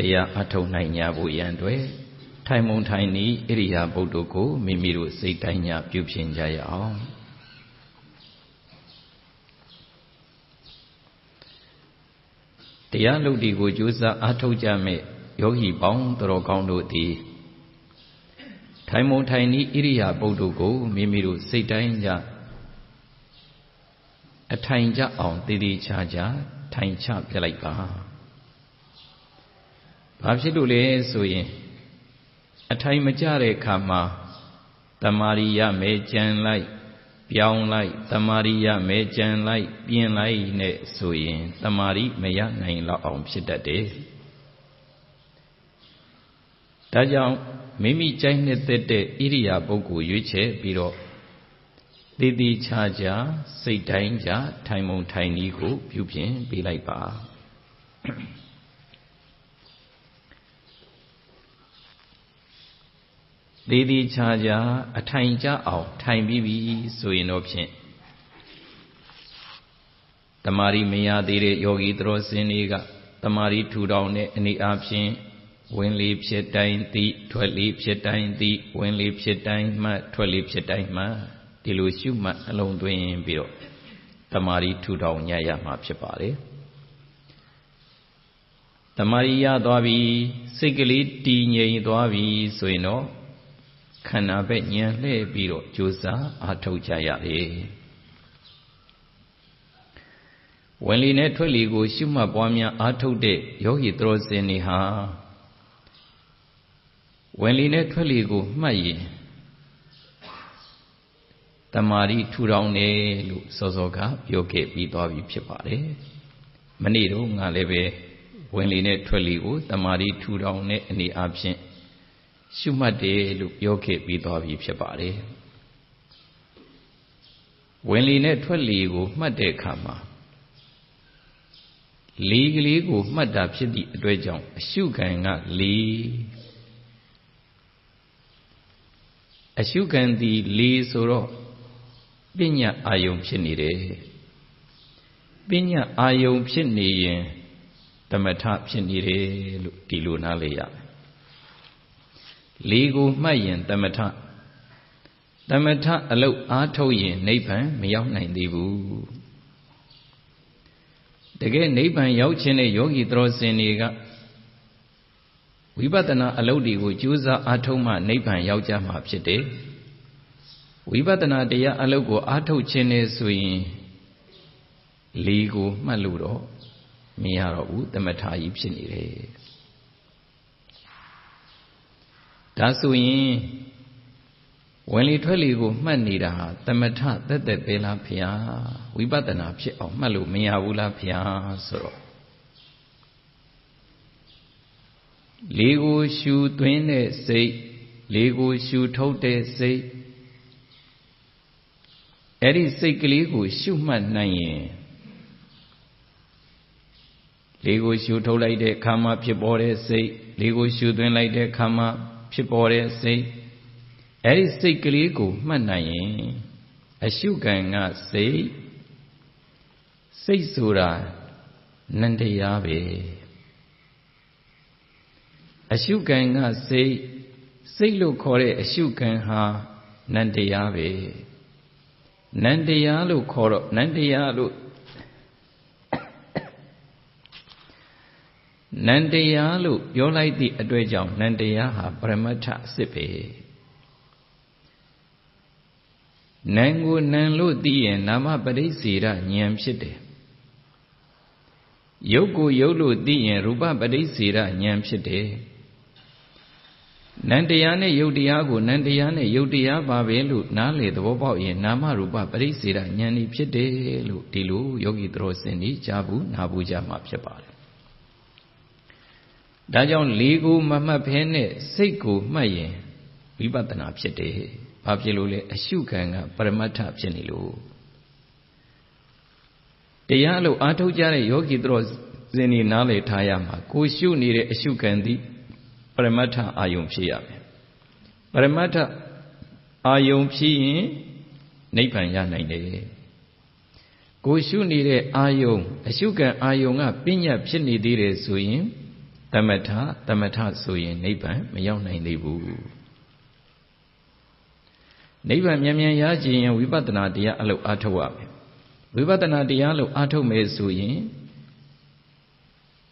တရားအထုတ်နိုင်ကြဖို့ရန်အတွက်ထိုင်မုံထိုင်ဤဣရိယာပုဒ်တို့ကိုမိမိတို့စိတ်တိုင်းညပြုပြင်ကြရအောင်တရားလုပ်ဒီကိုကြိုးစားအားထုတ်ကြမဲ့ယောဂီပေါင်းတော်ကောင်းတို့သည်ထိုင်မုံထိုင်ဤဣရိယာပုဒ်တို့ကိုမိမိတို့စိတ်တိုင်းညအထိုင်ကြအောင်တည်တည်ချာချာထိုင်ချပြလိုက်ပါ ဘာဖြစ်လို့လဲဆိုရင်အထိုင်မကြတဲ့အခါမှာတမာရိယမဲကြံလိုက် ပြောင်းလိုက်တမာရိယမဲကြံလိုက် ပြင်လိုက်နဲ့ဆိုရင်တမာရိမရနိုင်တော့အောင်ဖြစ်တတ်တယ်ဒါကြောင့်မိမိကြိုက်နှစ်သက်တဲ့ဣရိယာပုဂ္ဂိုလ်ရွေးချယ်ပြီးတော့တည်တည်ချာချာစိတ်တိုင်းကြထိုင်မုံထိုင်နည်းကို ပြုပြင်ပေးလိုက်ပါ တည်တည်ချာချာအထိုင်ကြအောင် ထိုင်ပြီးပြီဆိုရင်တော့ဖြင့်တမာရီမရသေးတဲ့ယောဂီတော်စင်တွေကတမာရီထူထောင်တဲ့အနေအချင်းဝင်လေဖြစ်တိုင်းသိထွက်လေဖြစ်တိုင်းသိဝင်လေဖြစ်တိုင်းမှထွက်လေဖြစ်တိုင်းမှဒီလိုရှုမှတ်အလုံးသွင်းပြီးတော့တမာရီထူထောင်ညရမှာဖြစ်ပါတယ်တမာရီရသွားပြီစိတ်ကလေးတည်ငြိမ်သွားပြီဆိုရင်တော့ ခန္ဓာပဲညံလှည့်ပြီးတော့ကြိုးစားအားထုတ်ကြရတယ်ဝင်လီနဲ့ထွက်လီကို ရှုမှတ်ပွားများအားထုတ်တဲ့ယောဂီသရောစင်တွေဟာဝင်လီနဲ့ထွက်လီကိုမှတ်ရင်တမာရီထူထောင်တယ်လို့စောစောကပြောခဲ့ပြီးသွားပြီဖြစ်ပါတယ်မနေ့တော့ငါလည်းပဲဝင်လီနဲ့ထွက်လီကိုတမာရီထူထောင်တဲ့အနေအချင်း ရှုမှတ်တယ်လို့ပြောခဲ့ပြီးသွားပြီဖြစ်ပါတယ်ဝင်လီနဲ့ထွက်လီကိုမှတ်တဲ့အခါမှာလီကလေးကိုမှတ်တာဖြစ်သည့်အတွက်ကြောင့်အရှုခံကလီအရှုခံသည်လီဆိုတော့ပညာအာယုံဖြစ်နေတယ်ပညာအာယုံဖြစ်နေရင်တမထဖြစ်နေတယ်လို့ဒီလိုနားလေရတယ် လေးကိုမှတ်ရင်တမထတမထအလုတ်အားထုတ်ရင်နိဗ္ဗာန်မရောက်နိုင်သေးဘူးတကယ်နိဗ္ဗာန်ရောက်ခြင်းတဲ့ယောဂီတော်စင်တွေကဝိပဿနာအလုတ်တွေကိုကြိုးစားအားထုတ်မှနိဗ္ဗာန်ရောက်ကြမှာဖြစ်တယ်ဝိပဿနာတရားအလုတ်ကိုအားထုတ်ခြင်းနဲ့ဆိုရင်လေးကိုမှတ်လို့တော့မရတော့ဘူးတမထကြီးဖြစ်နေတယ် ဒါဆိုရင်ဝင်လေထွက်လေကိုမှတ်နေတာဟာသမထသက်သက်ပဲလားဖျားဝိပဿနာဖြစ်အောင်မှတ်လို့မရဘူးလားဖျားဆိုတော့လေကိုရှူသွင်းတဲ့စိတ်လေကိုရှူထုတ်တဲ့စိတ်အဲ့ဒီစိတ်ကလေးကို ရှုမှတ်နိုင်ရင်လေကိုရှူထုတ်လိုက်တဲ့ခါမှဖြစ်ပေါ်တဲ့စိတ်လေကိုရှူသွင်းလိုက်တဲ့ခါမှ ဖြစ်ပေါ်တဲ့စိတ်အဲ့ဒီစိတ်ကလေးကိုမှတ်နိုင်ရင်အရှုခံကစိတ်စိတ်ဆိုတာနန္တရားပဲအရှုခံကစိတ်စိတ်လို့ခေါ်တဲ့အရှုခံဟာနန္တရားပဲနန္တရားလို့ခေါ်တော့နန္တရားလို့ နန္တရားလို့ပြောလိုက်သည့်အတွေ့ကြောင့်နန္တရားဟာပရမတ္ထအစစ်ပဲနံကိုနံလို့သိရင်နာမပရိစေရဉာဏ်ဖြစ်တယ်ရုပ်ကိုရုပ်လို့သိရင်ရူပပရိစေရဉာဏ်ဖြစ်တယ်နန္တရားနဲ့ယုတ်တရားကိုနန္တရားနဲ့ယုတ်တရားပါပဲလို့နားလေသဘောပေါက်ရင်နာမရူပပရိစေရဉာဏ်ဤဖြစ်တယ်လို့ဒီလိုယောဂီတော်စင်ကြီးကြားဘူးနားဘူးကြမှာဖြစ်ပါတယ် ဒါကြောင့်လေးကိုမမှတ်ဖဲနဲ့စိတ်ကိုမှတ်ရင်ဝိပဿနာဖြစ်တယ်။ဘာဖြစ်လို့လဲအရှုခံကပရမတ္ထဖြစ်နေလို့တရားလို့အာထုတ်ကြတဲ့ယောဂီတို့ဇင်နေနားလေထားရမှာကိုရှုနေတဲ့အရှုခံသည်ပရမတ္ထအာယုံဖြစ်ရမယ်။ပရမတ္ထအာယုံဖြစ်ရင်နိဗ္ဗာန်ရနိုင်တယ်။ကိုရှုနေတဲ့အာယုံအရှုခံအာယုံကပညာဖြစ်နေသေးတယ်ဆိုရင် သမထသမထဆိုရင်နိဗ္ဗာန်မရောက်နိုင်သေးဘူးနိဗ္ဗာန်မြန်မြန်ရကြရင်ဝိပဿနာတရားအလုပ်အားထုတ်ရမယ်ဝိပဿနာတရားလို့အားထုတ်မယ်ဆိုရင်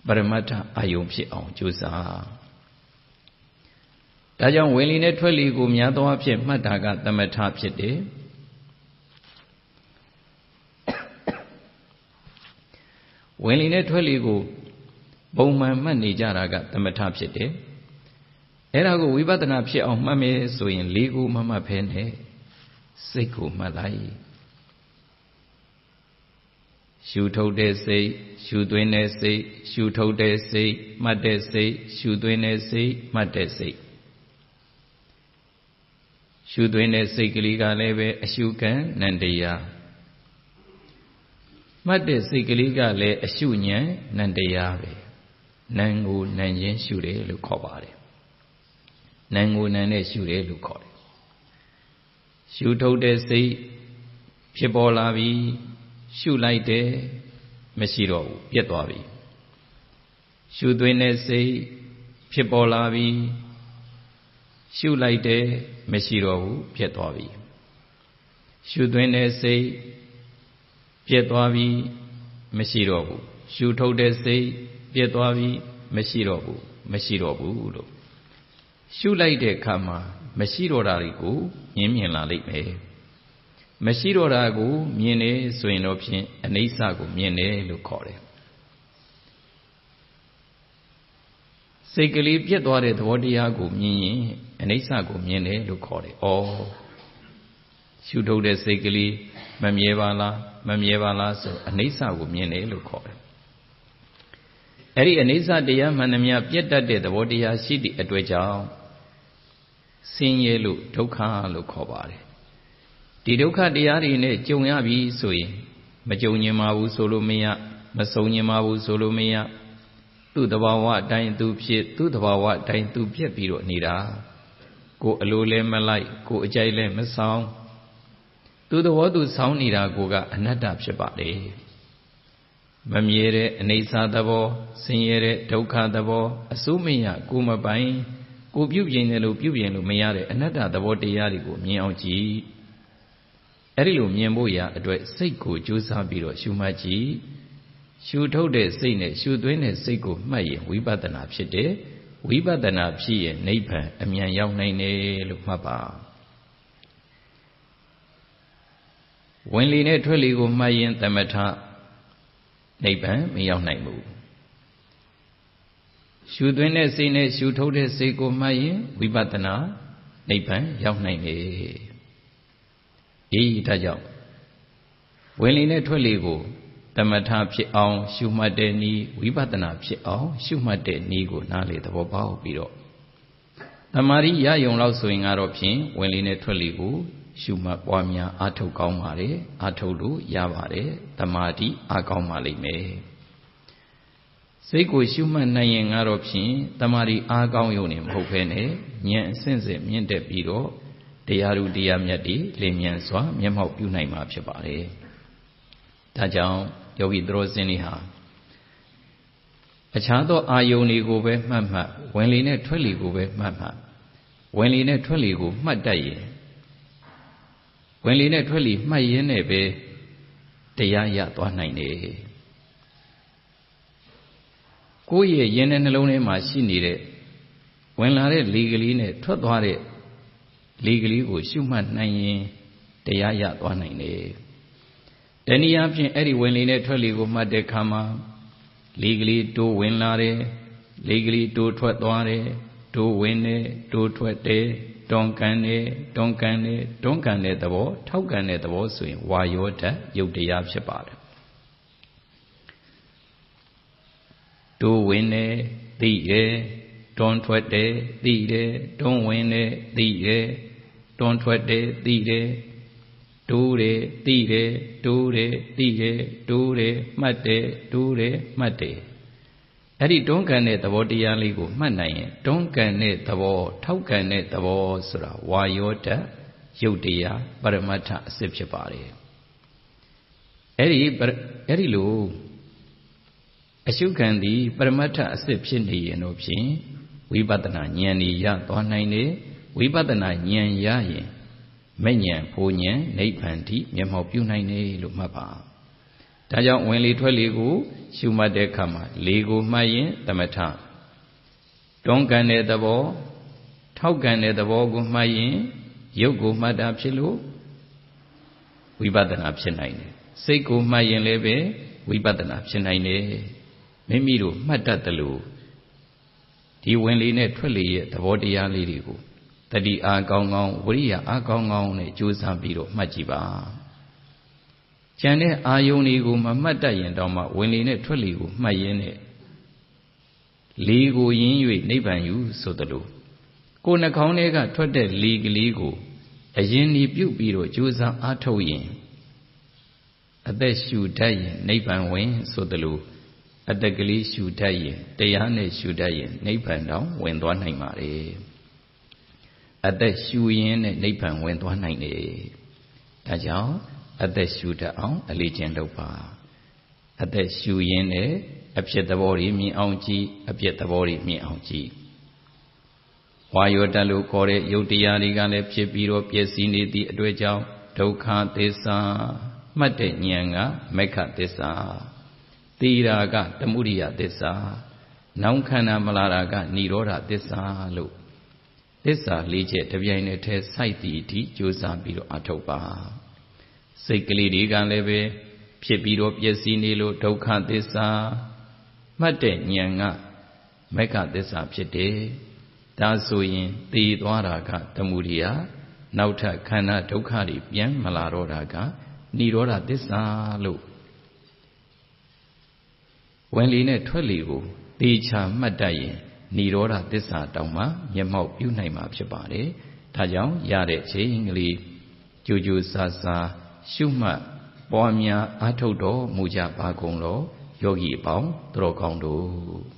ပရမတ္ထအာယုံဖြစ်အောင်ကြိုးစားဒါကြောင့်ဝင်လီနဲ့ထွက်လီကိုများသောအားဖြင့်မှတ်တာကသမထဖြစ်တယ်ဝင်လီနဲ့ထွက်လီကို ပုံမှန်မှတ်နေကြတာကသမထဖြစ်တယ်အဲ့ဒါကိုဝိပဿနာဖြစ်အောင်မှတ်မယ်ဆိုရင်လေးခုမမှတ်ဖဲနဲ့စိတ်ကိုမှတ်လိုက်ရှုထုတ်တဲ့စိတ်ရှုသွင်းတဲ့စိတ်ရှုထုတ်တဲ့စိတ်မှတ်တဲ့စိတ်ရှုသွင်းတဲ့စိတ်မှတ်တဲ့စိတ်ရှုသွင်းတဲ့စိတ်ကလေးကလည်းပဲအရှုခံနန္တရားမှတ်တဲ့စိတ်ကလေးကလည်းအရှုဉဏ်နန္တရားပဲ နံကိုနံချင်းရှုတယ်လို့ခေါ်ပါတယ်နံကိုနံနဲ့ရှုတယ်လို့ခေါ်တယ်ရှုထုတ်တဲ့စိတ်ဖြစ်ပေါ်လာပြီရှုလိုက်တယ်မရှိတော့ဘူးပြတ်သွားပြီရှုသွင်းတဲ့စိတ်ဖြစ်ပေါ်လာပြီရှုလိုက်တယ်မရှိတော့ဘူးပြတ်သွားပြီရှုသွင်းတဲ့စိတ်ပြတ်သွားပြီမရှိတော့ဘူးရှုထုတ်တဲ့စိတ် ပြတ်သွားပြီမရှိတော့ဘူးမရှိတော့ဘူးလို့ရှုလိုက်တဲ့အခါမှာမရှိတော့တာတွေကိုမြင်မြင်လာလိမ့်မယ်မရှိတော့တာကိုမြင်နေဆိုရင်တော့ဖြင့်အနိစ္စကိုမြင်တယ်လို့ခေါ်တယ်စိတ်ကလေးပြတ်သွားတဲ့သဘောတရားကိုမြင်ရင်အနိစ္စကိုမြင်တယ်လို့ခေါ်တယ်။ဩရှုထုတ်တဲ့စိတ်ကလေးမမြဲပါလားမမြဲပါလားဆိုအနိစ္စကိုမြင်တယ်လို့ခေါ်တယ်။ အဲ့ဒီအနိစ္စတရားမှန်သမျှပြတ်တတ်တဲ့သဘောတရားရှိသည့်အတွက်ကြောင့်ဆင်းရဲလို့ဒုက္ခလို့ခေါ်ပါတယ်ဒီဒုက္ခတရားတွေနဲ့ကြုံရပြီဆိုရင် မကြုံညင်ပါဘူးဆိုလို့မရမစုံညင်ပါဘူးဆိုလို့မရသူ့တဘာဝအတိုင်းသူဖြစ်သူ့တဘာဝအတိုင်းသူပြက်ပြီးတော့နေတာကိုအလိုလဲမလိုက်ကိုအကြိုက်လဲမဆောင်သူသဘောသူဆောင်းနေတာကိုကအနတ္တဖြစ်ပါလေ မမြဲတဲ့အနေစာသဘောဆင်းရဲတဲ့ဒုက္ခသဘောအစိုးမရကိုမပိုင်ကိုပြုပြင်တယ်လို့ပြုပြင်လို့မရတဲ့အနတ္တသဘောတရားတွေကိုမြင်အောင်ကြည့်အဲ့ဒီလိုမြင်ဖို့ရာအတွက်စိတ်ကိုကြိုးစားပြီးတော့ရှုမှတ်ကြည့်ရှုထုတ်တဲ့စိတ်နဲ့ရှုသွင်းတဲ့စိတ်ကိုမှတ်ရင်ဝိပဿနာဖြစ်တယ်ဝိပဿနာဖြစ်ရင်နိဗ္ဗာန်အမြန်ရောက်နိုင်တယ်လို့မှတ်ပါဝင်လေနဲ့ထွက်လေကိုမှတ်ရင်သမထ နိဗ္ဗာန်မရောက်နိုင်ဘူးရှုသွင်းတဲ့စိတ်နဲ့ရှုထုတ်တဲ့စိတ်ကိုမှတ်ရင်ဝိပဿနာနိဗ္ဗာန်ရောက်နိုင်တယ်အေးဒါကြောင့်ဝင်လေနဲ့ထွက်လေကိုတမထဖြစ်အောင် ရှုမှတ်တဲ့ဤဝိပဿနာဖြစ်အောင် ရှုမှတ်တဲ့ဤကိုနားလေသဘောပေါက်ပြီးတော့တမာရီရယုံလောက်ဆိုရင်ကတော့ဖြင့်ဝင်လေနဲ့ထွက်လေကို ရှုမှတ်ပွားများအာထုတ်ကောင်းပါတယ်အာထုတ်လို့ရပါတယ်တမာတိအာကောင်းပါလိမ့်မယ်စိတ်ကိုရှုမှတ်နိုင်ရင်ကတော့ဖြင့်တမာရီအာကောင်းရုံနဲ့မဟုတ်ဘဲနဲ့ဉာဏ်အစဉ်စဉ်မြင့်တက်ပြီးတော့တရားသူတရားမြတ်တွေလင်မြန်စွာမျက်မှောက်ပြုနိုင်မှာဖြစ်ပါတယ်။ဒါကြောင့်ယောဂီသူတော်စင်တွေဟာအခြားသောအာယုန်တွေကိုပဲမှတ်မှတ်ဝင်လေနဲ့ထွက်လေကိုပဲမှတ်မှတ်ဝင်လေနဲ့ထွက်လေကိုမှတ်တတ်ရင် ဝင်လေနဲ့ထွက်လေမှတ်ရင်းနဲ့ပဲတရားရသွားနိုင်တယ်။ကိုယ့်ရဲ့ရင်ထဲနှလုံးထဲမှာရှိနေတဲ့ဝင်လာတဲ့လေကလေးနဲ့ထွက်သွားတဲ့လေကလေးကိုရှုမှတ်နိုင်ရင်တရားရသွားနိုင်တယ်။တနည်းအားဖြင့်အဲ့ဒီဝင်လေနဲ့ထွက်လေကိုမှတ်တဲ့ခါမှာလေကလေးတိုးဝင်လာတယ်လေကလေးတိုးထွက်သွားတယ်တိုးဝင်တယ်တိုးထွက်တယ် တွန်ကန်တယ်တွန်ကန်တယ်တွန်ကန်တဲ့သဘောထောက်ကန်တဲ့သဘောဆိုရင်ဝါယောဓာတ်ယုတ်တရားဖြစ်ပါတယ်တိုးဝင်တယ်သိတယ်တွန်ထွက်တယ်သိတယ်တွန်ဝင်တယ်သိတယ်တွန်းထွက်တယ်သိတယ်တိုးတယ်သိတယ်တိုးတယ်သိတယ်တိုးတယ်မှတ်တယ်တိုးတယ်မှတ်တယ် အဲ့ဒီတွန်းကန်တဲ့သဘောတရားလေးကိုမှတ်နိုင်ရင်တွန်းကန်တဲ့သဘောထောက်ကန်တဲ့သဘောဆိုတာဝါယောတရုပ်တရားပရမတ္ထအစစ်ဖြစ်ပါတယ်အဲ့ဒီအဲ့ဒီလိုအရှုခံသည်ပရမတ္ထအစစ်ဖြစ်နေရင်တို့ဖြင့်ဝိပဿနာဉာဏ်ဤရသွားနိုင်တယ်ဝိပဿနာဉာဏ်ရရင်မဲ့ဉာဏ်ဖိုးဉာဏ်နိဗ္ဗာန်ထိမျက်မှောက်ပြုနိုင်တယ်လို့မှတ်ပါ ဒါကြောင့်ဝင်လေထွက်လေကိုရှုမှတ်တဲ့အခါမှာလေကိုမှတ်ရင်တမထတွန်းကန်တဲ့သဘောထောက်ကန်တဲ့သဘောကိုမှတ်ရင်ရုပ်ကိုမှတ်တာဖြစ်လို့ဝိပဿနာဖြစ်နိုင်တယ်စိတ်ကိုမှတ်ရင်လည်းပဲဝိပဿနာဖြစ်နိုင်တယ်မိမိတို့မှတ်တတ်တယ်လို့ဒီဝင်လေနဲ့ထွက်လေရဲ့သဘောတရားလေးတွေကိုတတိအားကောင်းကောင်းဝိရိယအားကောင်းကောင်းနဲ့ကြိုးစားပြီးတော့မှတ်ကြည့်ပါ ကျန်တဲ့အာယုန်တွေကိုမမှတ်တတ်ရင်တော့မှဝင်လေနဲ့ထွက်လေကိုမှတ်ရင်းနဲ့လေကိုရင်း၍နိဗ္ဗာန်ယူဆိုသလိုကိုယ်နှကောင်းထဲကထွက်တဲ့လေကလေးကိုအရင်ဒီပြုတ်ပြီးတော့ကြိုးစားအားထုတ်ရင်အသက်ရှူတတ်ရင်နိဗ္ဗာန်ဝင်ဆိုသလိုအတက်ကလေးရှူတတ်ရင်တရားနဲ့ရှူတတ်ရင်နိဗ္ဗာန်တောင်ဝင်သွားနိုင်ပါတယ်အသက်ရှူရင်းနဲ့နိဗ္ဗာန်ဝင်သွားနိုင်တယ်ဒါကြောင့် အသက်ရှူတတ်အောင်အလေးကျင့်လုပ်ပါအသက်ရှူရင်းနဲ့အဖြစ်သဘောတွေမြင်အောင်ကြည့်အပြစ်သဘောတွေမြင်အောင်ကြည့်ဝါယောတလို့ခေါ်တဲ့ယုတ်တရားတွေကလည်းဖြစ်ပြီးတော့ပြည့်စည်နေသည့်အတွေ့အကြောင်းဒုက္ခသစ္စာမှတ်တဲ့ဉာဏ်ကမက္ခသစ္စာတိရာကတမှုရိယသစ္စာနောင်ခန္ဓာမလာတာကនិရောဓသစ္စာလို့သစ္စာလေးချက်တပြိုင်တည်းထဲစိုက်တည်အထိကြိုးစားပြီးတော့အထုတ်ပါ စိတ်ကလေးတွေကလည်းပဲဖြစ်ပြီးတော့ပျက်စီးနေလို့ဒုက္ခသစ္စာမှတ်တဲ့ဉာဏ်ကမက္ခသစ္စာဖြစ်တယ်ဒါဆိုရင်သိသွားတာကတမှုရိယနောက်ထပ်ခန္ဓာဒုက္ခတွေပြန်မလာတော့တာကនិရောဓသစ္စာလို့ဝင်လေနဲ့ထွက်လေကိုသေချာမှတ်တတ်ရင်និရောဓသစ္စာတောင်မှမျက်မှောက်ပြုနိုင်မှာဖြစ်ပါတယ်။ဒါကြောင့်ရတဲ့ချိန်ကလေးကြိုကြိုဆာဆာ ရှုမှတ်ပွားများအားထုတ်တော်မူကြပါကုန်လောယောဂီအပေါင်းတော်ကောင်းတို့